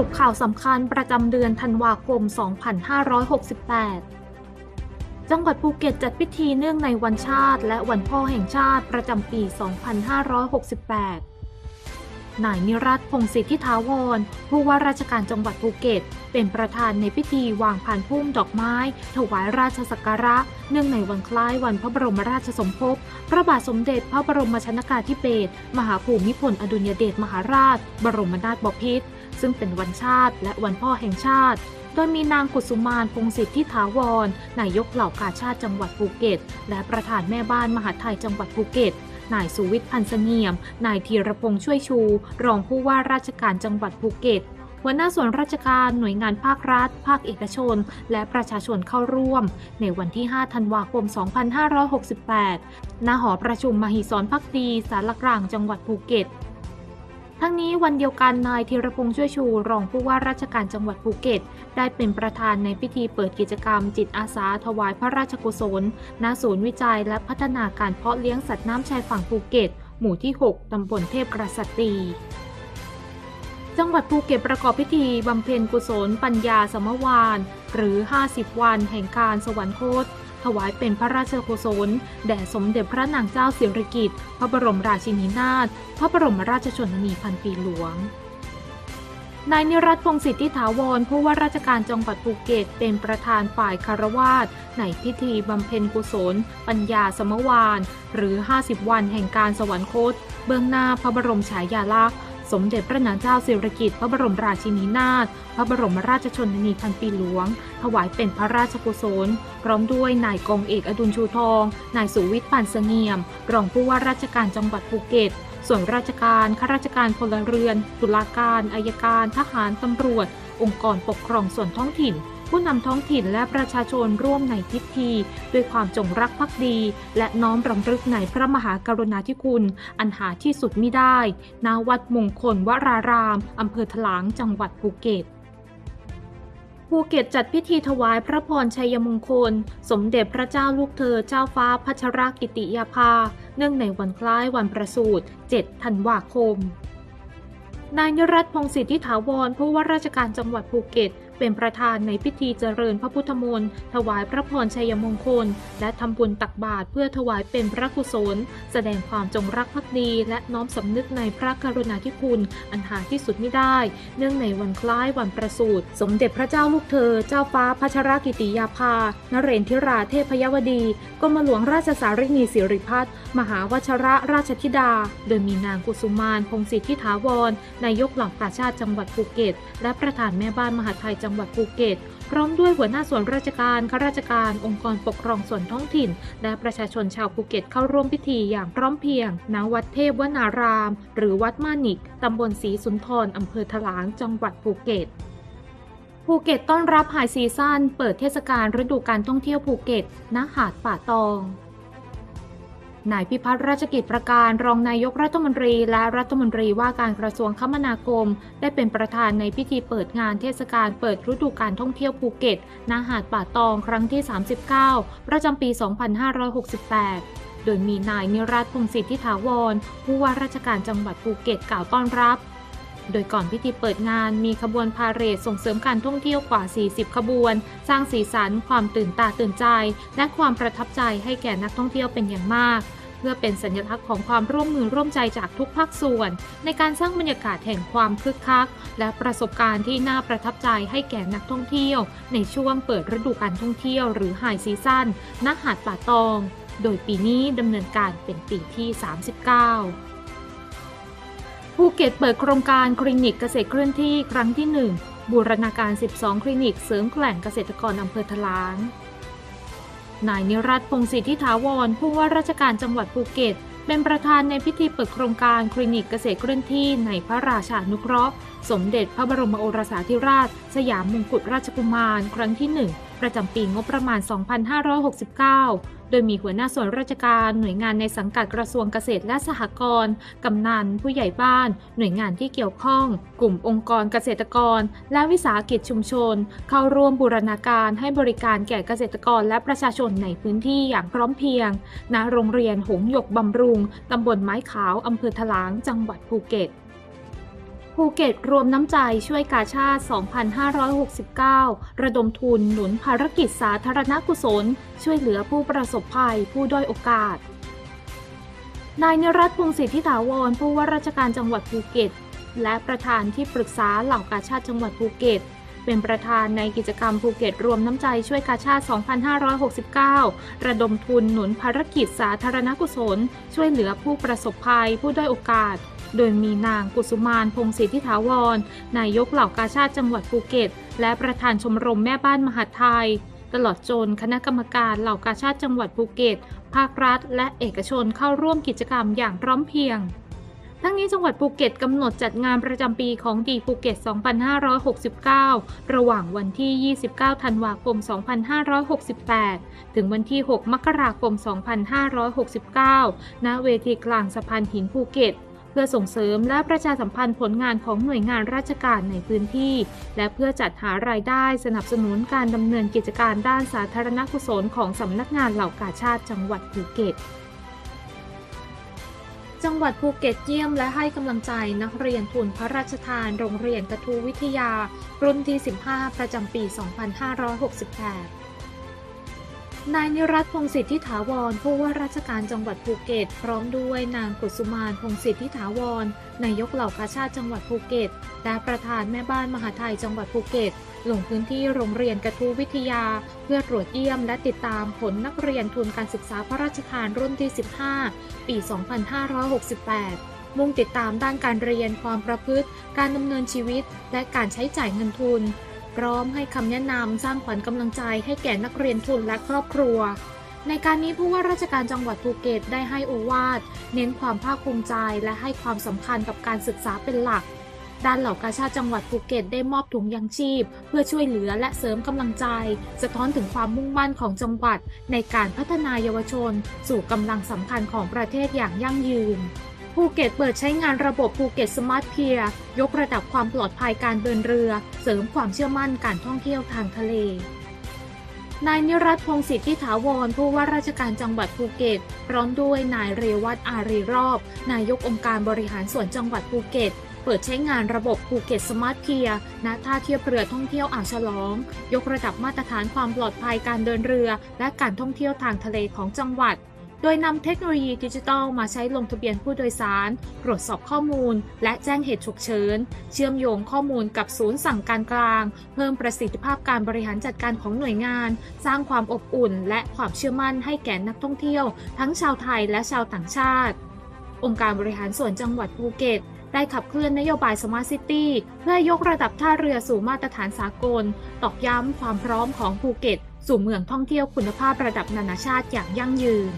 รุปข่าวสำคัญประจำเดือนธันวาคม 2568 จังหวัดภูเก็ตจัดพิธีเนื่องในวันชาติ และวันพ่อแห่งชาติประจำปี 2568 นายนิรัตพงศิทธิทาวร ผู้ว่าราชการจังหวัดภูเก็ต เป็นประธานในพิธีวางผ่านพุ่มดอกไม้ ถวายราชสักการะ เนื่องในวันคล้ายวันพระบรมราชสมภพ พระบาทสมเด็จพระบรมชนากาธิเบศร มหาภูมิพลอดุลยเดชมหาราช บรมนาถบพิตร ซึ่งเป็นวันชาติและวันพ่อแห่งชาติ โดยมีนางกุสุมานพงศิทธิถาวร นายกเหล่ากาชาติจังหวัดภูเก็ต และประธานแม่บ้านมหาไทยจังหวัดภูเก็ตนายสุวิทย์พันธ์เสงี่ยม นายธีรพงษ์ช่วยชู รองผู้ว่าราชการจังหวัดภูเก็ต หัวหน้าส่วนราชการหน่วยงานภาครัฐ ภาคเอกชน และประชาชนเข้าร่วม ในวันที่ 5 ธันวาคม 2568 ณ หอประชุมมหิศรพักดีสารกลางจังหวัดภูเก็ต ทั้งนี้วันเดียวกันนายธีรพงษ์ช่วยชู รองผู้ว่าราชการจังหวัดภูเก็ต ได้เป็นประธานในพิธีเปิดกิจกรรม จิตอาสาถวายพระราชกุศลณศูนย์วิจัยและพัฒนาการเพาะเลี้ยงสัตว์น้ำชายฝั่งภูเก็ต หมู่ที่ 6 ตำบลเทพกระสัตรีจังหวัดภูเก็ตประกอบพิธีบำเพ็ญกุศลปัญญาสมวาน หรือ 50 วันแห่งการสวรรคต ถวายเป็นพระราชกุศลแด่สมเด็จพระนางเจ้าสิริกิติ์พระบรมราชินีนาถพระบรมราชชนนีพันปีหลวงนายนิรัตพงศิทธิถาวรผู้ว่าราชการจังหวัดภูเก็ตเป็นประธานฝ่ายคารวาสในพิธีบำเพ็ญกุศล ปัญญาสมวาน หรือ 50 วันแห่งการสวรรคต เบื้องหน้าพระบรมฉายาลักษณ์ สมเด็จพระนางเจ้าสิริกิติ์พระบรมราชินีนาถพระบรมราชชนนีพันปีหลวง ถวายเป็นพระราชกุศล พร้อมด้วยนายกองเอกอดุลชูทอง นายสุวิทย์ปันเสงี่ยม รองผู้ว่าราชการจังหวัดภูเก็ต ส่วนราชการ ข้าราชการพลเรือน ตุลาการ อายการ ทหาร ตำรวจ องค์กรปกครองส่วนท้องถิ่น ผู้นำท้องถิ่นและประชาชนร่วมในพิธี ด้วยความจงรักภักดี และน้อมรำลึกในพระมหากรุณาธิคุณ อันหาที่สุดมิได้ณวัดมงคลวรารามอำเภอถลางจังหวัดภูเก็ตภูเก็ตจัดพิธีถวายพระพรชัยมงคล สมเด็จพระเจ้าลูกเธอเจ้าฟ้าพัชรกิติยาภา เนื่องในวันคล้ายวันประสูติ 7 ธันวาคม นายนรัตพงศิทธิถาวรผู้ว่าราชการจังหวัดภูเก็ต เป็นประธานในพิธีเจริญพระพุทธมนต์ถวายพระพรชัยมงคล และทำบุญตักบาตรเพื่อถวายเป็นพระกุศล แสดงความจงรักภักดี และน้อมสำนึกในพระกรุณาธิคุณ อันหาที่สุดไม่ได้ เนื่องในวันคล้ายวันประสูติสมเด็จพระเจ้าลูกเธอ เจ้าฟ้าพัชรกิติยาภานเรนทิราเทพยวดีกรมหลวงราชสารินีสิริพัฒน์มหาวชระราชธิดา โดยมีนางกุสุมานพงศิทธิถาวรนายกหล่ากาชาติจังหวัดภูเก็ต และประธานแม่บ้านมหาไทยจังังหวัดภูเก็ต พร้อมด้วยหัวหน้าส่วนราชการข้าราชการ องค์กรปกครองส่วนท้องถิ่น และประชาชนชาวภูเก็ตเข้าร่วมพิธีอย่างพร้อมเพรียง ณ วัดเทพวนาราม หรือวัดมานิกตำบลศรีสุนทรอำเภอถลาง จังหวัดภูเก็ตภูเก็ตต้อนรับไฮซีซั่นเปิดเทศกาลฤดูการท่องเที่ยวภูเก็ตณหาดป่าตอง นายพิพัฒน์ราชกิจประการรองนายกรัฐมนตรีและรัฐมนตรีว่าการกระทรวงคมนาคม ได้เป็นประธานในพิธีเปิดงานเทศกาลเปิดฤดูการท่องเที่ยวภูเก็ตณหาดป่าตองครั้งที่ 39 ประจำปี 2568 โดยมีนายนิรัตพงศิทธิถาวรผู้ว่าราชการจังหวัดภูเก็ตกล่าวต้อนรับ โดยก่อนพิธีเปิดงานมีขบวนพาเหรดส่งเสริมการท่องเที่ยวกว่า 40 ขบวน สร้างสีสันความตื่นตาตื่นใจ และความประทับใจให้แก่นักท่องเที่ยวเป็นอย่างมาก เพื่อเป็นสัญลักษณ์ของความร่วมมือร่วมใจจากทุกภาคส่วน ในการสร้างบรรยากาศแห่งความคึกคัก และประสบการณ์ที่น่าประทับใจให้แก่นักท่องเที่ยว ในช่วงเปิดฤดูการท่องเที่ยวหรือไฮซีซั่นณหาดป่าตอง โดยปีนี้ดำเนินการเป็นปีที่ 39 ภูเก็ตเปิดโครงการคลินิกเกษตรเคลื่อนที่ครั้งที่ 1 บูรณาการ 12 คลินิกเสริมแกล่งเกษตรกรอำเภอทะลาง นายนิรัตพงศิทธิถาวรผู้ว่าราชการจังหวัดภูเก็ต เป็นประธานในพิธีเปิดโครงการคลินิกเกษตรเคลื่อนที่ในพระราชานุเคราะห์ สมเด็จพระบรมโอรสาธิราช สยามมงกุฎราชกุมาร ครั้งที่ 1 ประจำปีงบประมาณ 2569 โดยมีหัวหน้าส่วนราชการหน่วยงานในสังกัดกระทรวงเกษตรและสหกรณ์กำนัน ผู้ใหญ่บ้าน หน่วยงานที่เกี่ยวข้อง กลุ่มองค์กรเกษตรกร และวิสาหกิจชุมชน เข้าร่วมบูรณาการให้บริการแก่เกษตรกรและประชาชนในพื้นที่อย่างพร้อมเพรียงณโรงเรียนหงหยกบำรุงตำบลไม้ขาวอำเภอถลาง จังหวัดภูเก็ต ภูเก็ตรวมน้ำใจช่วยกาชาติ 2569 ระดมทุนหนุนภารกิจสาธารณกุศล ช่วยเหลือผู้ประสบภัยผู้ด้อยโอกาส นายนรัตพงศิทธิถาวรผู้ว่าราชการจังหวัดภูเก็ต และประธานที่ปรึกษาเหล่ากาชาติจังหวัดภูเก็ต เป็นประธานในกิจกรรมภูเก็ตรวมน้ำใจช่วยกาชาติ 2569 ระดมทุนหนุนภารกิจสาธารณกุศล ช่วยเหลือผู้ประสบภัยผู้ด้อยโอกาส โดยมีนางกุสุมานพงศิทธิถาวร นายกเหล่ากาชาติจังหวัดภูเก็ต และประธานชมรมแม่บ้านมหาดไทย ตลอดจนคณะกรรมการเหล่ากาชาติจังหวัดภูเก็ต ภาครัฐ และเอกชนเข้าร่วมกิจกรรมอย่างพร้อมเพรียงทั้งนี้จังหวัดภูเก็ตกำหนดจัดงานประจำปีของดีภูเก็ต 2569 ระหว่างวันที่ 29 ธันวาคม 2568 ถึงวันที่ 6 มกราคม 2569 ณ เวทีกลางสะพานหินภูเก็ต เพื่อส่งเสริมและประชาสัมพันธ์ผลงานของหน่วยงานราชการในพื้นที่ และเพื่อจัดหารายได้สนับสนุนการดำเนินกิจการด้านสาธารณกุศลของสำนักงานเหล่ากาชาติจังหวัดภูเก็ตจังหวัดภูเก็ตเยี่ยมและให้กำลังใจนักเรียนทุนพระราชทานโรงเรียนกระทูวิทยา รุ่นที่ 15 ประจำปี 2568 นายนิรัตพงศิทธิถาวรผู้ว่าราชการจังหวัดภูเก็ต พร้อมด้วยนางกุสุมานพงศิทธิถาวรนายกเหล่ากาชาติจังหวัดภูเก็ตและประธานแม่บ้านมหาไทยจังหวัดภูเก็ต ลงพื้นที่โรงเรียนกระทูวิทยา เพื่อตรวจเยี่ยมและติดตามผลนักเรียนทุนการศึกษาพระราชทานรุ่นที่ 15 ปี 2568มุ่งติดตามด้านการเรียนความประพฤติ การดำเนินชีวิต และการใช้จ่ายเงินทุน พร้อมให้คำแนะนำสร้างขวัญกำลังใจให้แก่นักเรียนทุนและครอบครัว ในการนี้ผู้ว่าราชการจังหวัดภูเก็ตได้ให้โอวาทเน้นความภาคภูมิใจและให้ความสำคัญกับการศึกษาเป็นหลัก ด้านเหล่ากาชาติจังหวัดภูเก็ตได้มอบถุงยังชีพ เพื่อช่วยเหลือและเสริมกำลังใจ สะท้อนถึงความมุ่งมั่นของจังหวัด ในการพัฒนายาวชน สู่กำลังสำคัญของประเทศอย่างยั่งยืน ภูเก็ตเปิดใช้งานระบบภูเก็ตสมาร์ทเพียร์ยกระดับความปลอดภัยการเดินเรือ เสริมความเชื่อมั่นการท่องเที่ยวทางทะเล นายนิรัตพงศิทธิถาวรผู้ว่าราชการจังหวัดภูเก็ต พร้อมด้วยนายเรวัตอารีรอบ นายกองค์การบริหารส่วนจังหวัดภูเก็ตเปิดใช้งานระบบภูเก็ตสมาร์ทเพียร์ณท่าเทียบเรือท่องเที่ยวอ่าวฉลอง ยกระดับมาตรฐานความปลอดภัยการเดินเรือ และการท่องเที่ยวทางทะเลของจังหวัด โดยนำเทคโนโลยีดิจิทัลมาใช้ลงทะเบียนผู้โดยสาร ตรวจสอบข้อมูล และแจ้งเหตุฉุกเฉิน เชื่อมโยงข้อมูลกับศูนย์สั่งการกลาง เพิ่มประสิทธิภาพการบริหารจัดการของหน่วยงาน สร้างความอบอุ่น และความเชื่อมั่นให้แก่นักท่องเที่ยว ทั้งชาวไทยและชาวต่างชาติ องค์การบริหารส่วนจังหวัดภูเก็ตได้ขับเคลื่อนนโยบาย Smart City เพื่อยกระดับท่าเรือสู่มาตรฐานสากล ตอกย้ำความพร้อมของภูเก็ต สู่เมืองท่องเที่ยวคุณภาพระดับนานาชาติอย่างยั่งยืน